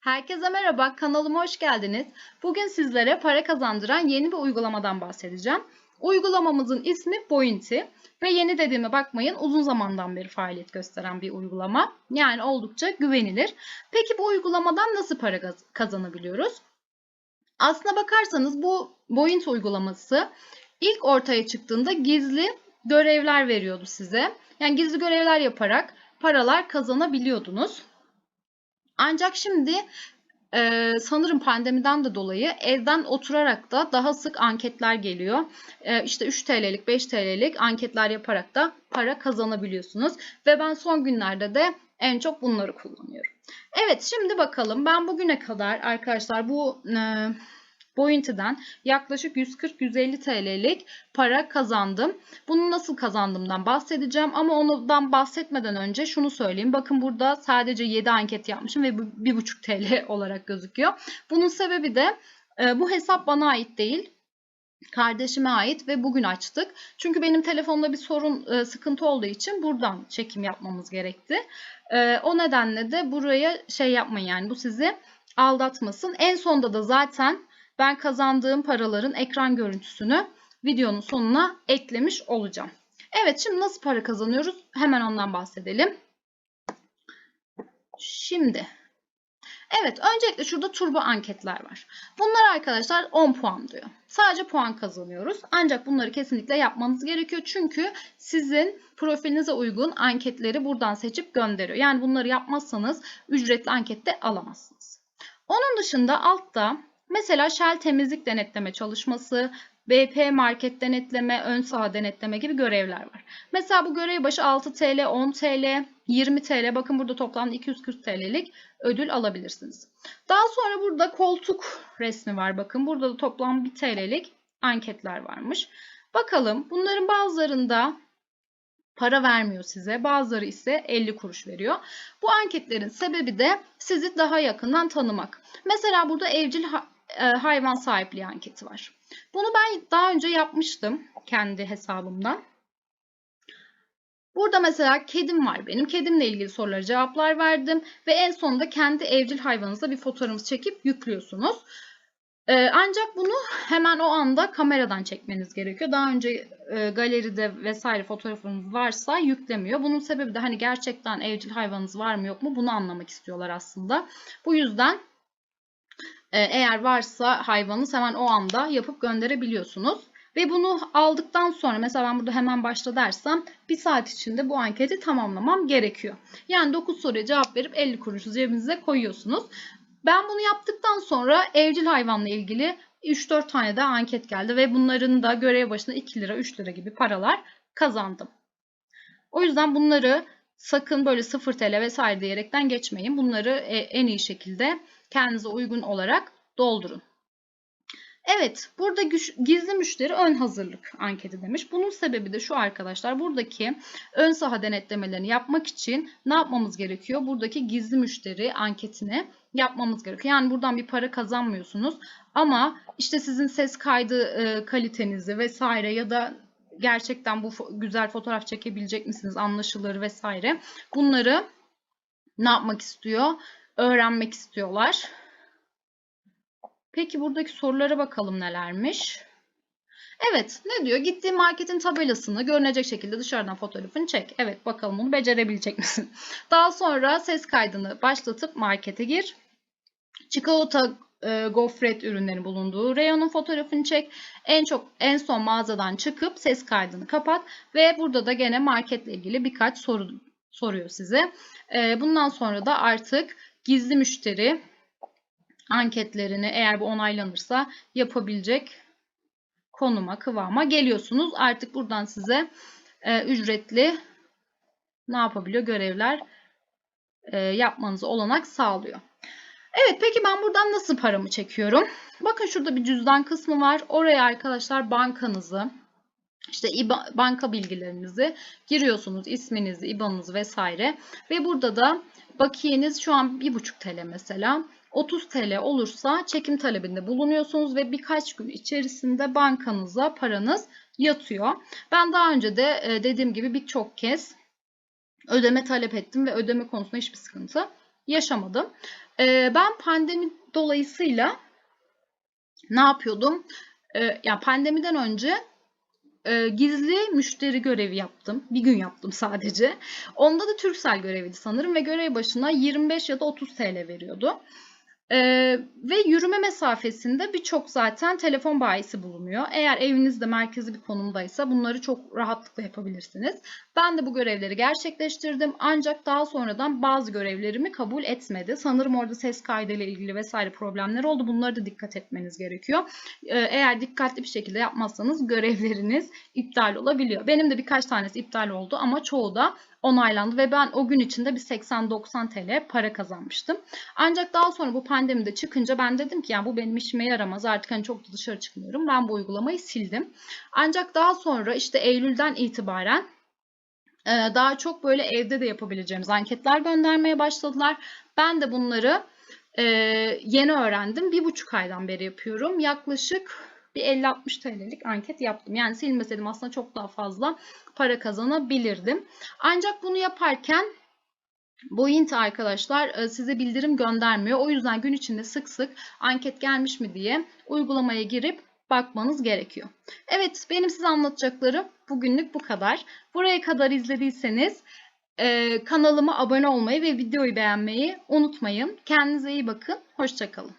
Herkese merhaba, kanalıma hoş geldiniz. Bugün sizlere para kazandıran yeni bir uygulamadan bahsedeceğim. Uygulamamızın ismi Bointy ve yeni dediğime bakmayın uzun zamandan beri faaliyet gösteren bir uygulama. Yani oldukça güvenilir. Peki bu uygulamadan nasıl para kazanabiliyoruz? Aslına bakarsanız bu Bointy uygulaması ilk ortaya çıktığında gizli görevler veriyordu size. Yani gizli görevler yaparak paralar kazanabiliyordunuz. Ancak şimdi e, sanırım pandemiden de dolayı evden oturarak da daha sık anketler geliyor. E, işte 3 TL'lik 5 TL'lik anketler yaparak da para kazanabiliyorsunuz. Ve ben son günlerde de en çok bunları kullanıyorum. Evet şimdi bakalım ben bugüne kadar arkadaşlar bu... E, Bointy'den yaklaşık 140-150 TL'lik para kazandım. Bunu nasıl kazandığımdan bahsedeceğim ama ondan bahsetmeden önce şunu söyleyeyim. Bakın burada sadece 7 anket yapmışım ve bu 1,5 TL olarak gözüküyor. Bunun sebebi de e, bu hesap bana ait değil kardeşime ait ve bugün açtık. Çünkü benim telefonda bir sorun, e, sıkıntı olduğu için buradan çekim yapmamız gerekti. E, o nedenle de buraya şey yapmayın yani bu sizi aldatmasın. En sonda da zaten ben kazandığım paraların ekran görüntüsünü videonun sonuna eklemiş olacağım. Evet şimdi nasıl para kazanıyoruz? Hemen ondan bahsedelim. Şimdi Evet öncelikle şurada turbo anketler var. Bunlar arkadaşlar 10 puan diyor. Sadece puan kazanıyoruz. Ancak bunları kesinlikle yapmanız gerekiyor. Çünkü sizin profilinize uygun anketleri buradan seçip gönderiyor. Yani bunları yapmazsanız ücretli ankette alamazsınız. Onun dışında altta Mesela Shell temizlik denetleme çalışması, BP market denetleme, ön saha denetleme gibi görevler var. Mesela bu görev başı 6 TL, 10 TL, 20 TL bakın burada toplamda 240 TL'lik ödül alabilirsiniz. Daha sonra burada koltuk resmi var bakın burada da toplam 1 TL'lik anketler varmış. Bakalım bunların bazılarında para vermiyor size. Bazıları ise 50 kuruş veriyor. Bu anketlerin sebebi de sizi daha yakından tanımak. Mesela burada evcil e, hayvan sahipliği anketi var. Bunu ben daha önce yapmıştım kendi hesabımdan. Burada mesela kedim var benim. Kedimle ilgili sorulara cevaplar verdim. Ve en sonunda kendi evcil hayvanınızla bir fotoğrafınızı çekip yüklüyorsunuz. Ee, ancak bunu hemen o anda kameradan çekmeniz gerekiyor. Daha önce e, galeride vesaire fotoğrafınız varsa yüklemiyor. Bunun sebebi de hani gerçekten evcil hayvanınız var mı yok mu bunu anlamak istiyorlar aslında. Bu yüzden eğer varsa hayvanınız hemen o anda yapıp gönderebiliyorsunuz. Ve bunu aldıktan sonra mesela ben burada hemen başla dersem bir saat içinde bu anketi tamamlamam gerekiyor. Yani 9 soruya cevap verip 50 kuruşu cebinize koyuyorsunuz. Ben bunu yaptıktan sonra evcil hayvanla ilgili 3-4 tane daha anket geldi ve bunların da görev başına 2 lira 3 lira gibi paralar kazandım. O yüzden bunları sakın böyle 0 TL vesaire diyerekten geçmeyin. Bunları e, en iyi şekilde kendinize uygun olarak doldurun. Evet, burada gizli müşteri ön hazırlık anketi demiş. Bunun sebebi de şu arkadaşlar. Buradaki ön saha denetlemelerini yapmak için ne yapmamız gerekiyor? Buradaki gizli müşteri anketini yapmamız gerekiyor. Yani buradan bir para kazanmıyorsunuz. Ama işte sizin ses kaydı e, kalitenizi vesaire ya da gerçekten bu güzel fotoğraf çekebilecek misiniz anlaşılır vesaire. Bunları ne yapmak istiyor? Öğrenmek istiyorlar. Peki buradaki sorulara bakalım nelermiş. Evet ne diyor? Gittiğin marketin tabelasını görünecek şekilde dışarıdan fotoğrafını çek. Evet bakalım bunu becerebilecek misin? Daha sonra ses kaydını başlatıp markete gir. Çikolata e, gofret ürünleri bulunduğu reyonun fotoğrafını çek. En çok en son mağazadan çıkıp ses kaydını kapat ve burada da gene marketle ilgili birkaç soru soruyor size. E, bundan sonra da artık gizli müşteri anketlerini eğer bu onaylanırsa yapabilecek konuma, kıvama geliyorsunuz. Artık buradan size e, ücretli ne yapabiliyor? Görevler e, yapmanızı olanak sağlıyor. Evet peki ben buradan nasıl paramı çekiyorum? Bakın şurada bir cüzdan kısmı var. Oraya arkadaşlar bankanızı, işte banka bilgilerinizi giriyorsunuz. isminizi, IBAN'ınızı vesaire. Ve burada da bakiyeniz şu an 1,5 TL mesela. 30 TL olursa çekim talebinde bulunuyorsunuz ve birkaç gün içerisinde bankanıza paranız yatıyor. Ben daha önce de e, dediğim gibi birçok kez ödeme talep ettim ve ödeme konusunda hiçbir sıkıntı yaşamadım. Ee, ben pandemi dolayısıyla ne yapıyordum? Ee, ya pandemiden önce e, gizli müşteri görevi yaptım. Bir gün yaptım sadece. Onda da Turkcell göreviydi sanırım ve görev başına 25 ya da 30 TL veriyordu. Ee, ve yürüme mesafesinde birçok zaten telefon bayisi bulunuyor. Eğer evinizde merkezi bir konumdaysa bunları çok rahatlıkla yapabilirsiniz. Ben de bu görevleri gerçekleştirdim ancak daha sonradan bazı görevlerimi kabul etmedi. Sanırım orada ses kaydıyla ilgili vesaire problemler oldu. Bunları da dikkat etmeniz gerekiyor. Ee, eğer dikkatli bir şekilde yapmazsanız görevleriniz iptal olabiliyor. Benim de birkaç tanesi iptal oldu ama çoğu da onaylandı ve ben o gün içinde bir 80-90 TL para kazanmıştım. Ancak daha sonra bu pandemide çıkınca ben dedim ki yani bu benim işime yaramaz artık hani çok da dışarı çıkmıyorum. Ben bu uygulamayı sildim. Ancak daha sonra işte Eylül'den itibaren e, daha çok böyle evde de yapabileceğimiz anketler göndermeye başladılar. Ben de bunları e, yeni öğrendim. Bir buçuk aydan beri yapıyorum. Yaklaşık bir 50-60 TL'lik anket yaptım. Yani silmeseydim aslında çok daha fazla para kazanabilirdim. Ancak bunu yaparken Boyint arkadaşlar e, size bildirim göndermiyor. O yüzden gün içinde sık sık anket gelmiş mi diye uygulamaya girip bakmanız gerekiyor. Evet benim size anlatacaklarım bugünlük bu kadar. Buraya kadar izlediyseniz e, kanalıma abone olmayı ve videoyu beğenmeyi unutmayın. Kendinize iyi bakın. Hoşçakalın.